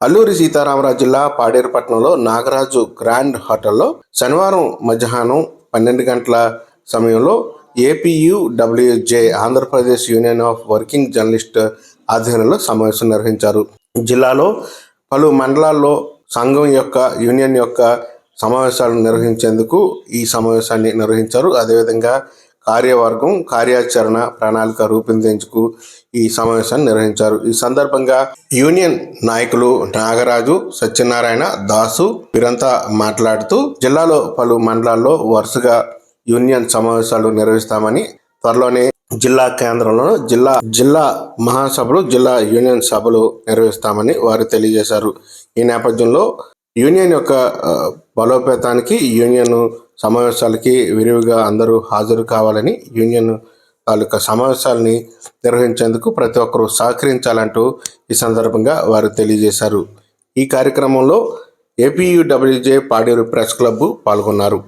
అల్లూరి సీతారామరాజు జిల్లా పాడేరుపట్నంలో నాగరాజు గ్రాండ్ హోటల్లో శనివారం మధ్యాహ్నం పన్నెండు గంటల సమయంలో APUWJ Andhra Pradesh union of working journalist ఆధ్వర్యంలో సమావేశం నిర్వహించారు. జిల్లాలో పలు మండలాల్లో సంఘం యొక్క యూనియన్ యొక్క సమావేశాలను నిర్వహించేందుకు ఈ సమావేశాన్ని నిర్వహించారు. అదేవిధంగా కార్యవర్గం కార్యాచరణ ప్రణాళిక రూపొందించుకు ఈ సమావేశాన్ని నిర్వహించారు. ఈ సందర్భంగా యూనియన్ నాయకులు నాగరాజు సత్యనారాయణ దాసు వీరంతా మాట్లాడుతూ జిల్లాలో పలు మండలాల్లో వరుసగా యూనియన్ సమావేశాలు నిర్వహిస్తామని త్వరలోనే జిల్లా కేంద్రంలో జిల్లా జిల్లా మహాసభలు జిల్లా యూనియన్ సభలు నిర్వహిస్తామని వారు తెలియజేశారు. ఈ నేపథ్యంలో యూనియన్ యొక్క బలోపేతానికి యూనియన్ సమావేశాలకి విరివిగా అందరూ హాజరు కావాలని యూనియన్ తాలూకా సమావేశాలని నిర్వహించేందుకు ప్రతి ఒక్కరూ సహకరించాలంటూ ఈ సందర్భంగా వారు తెలియజేశారు. ఈ కార్యక్రమంలో ఏపీయూడబ్ల్యూజే పాడేరు ప్రెస్ క్లబ్ పాల్గొన్నారు.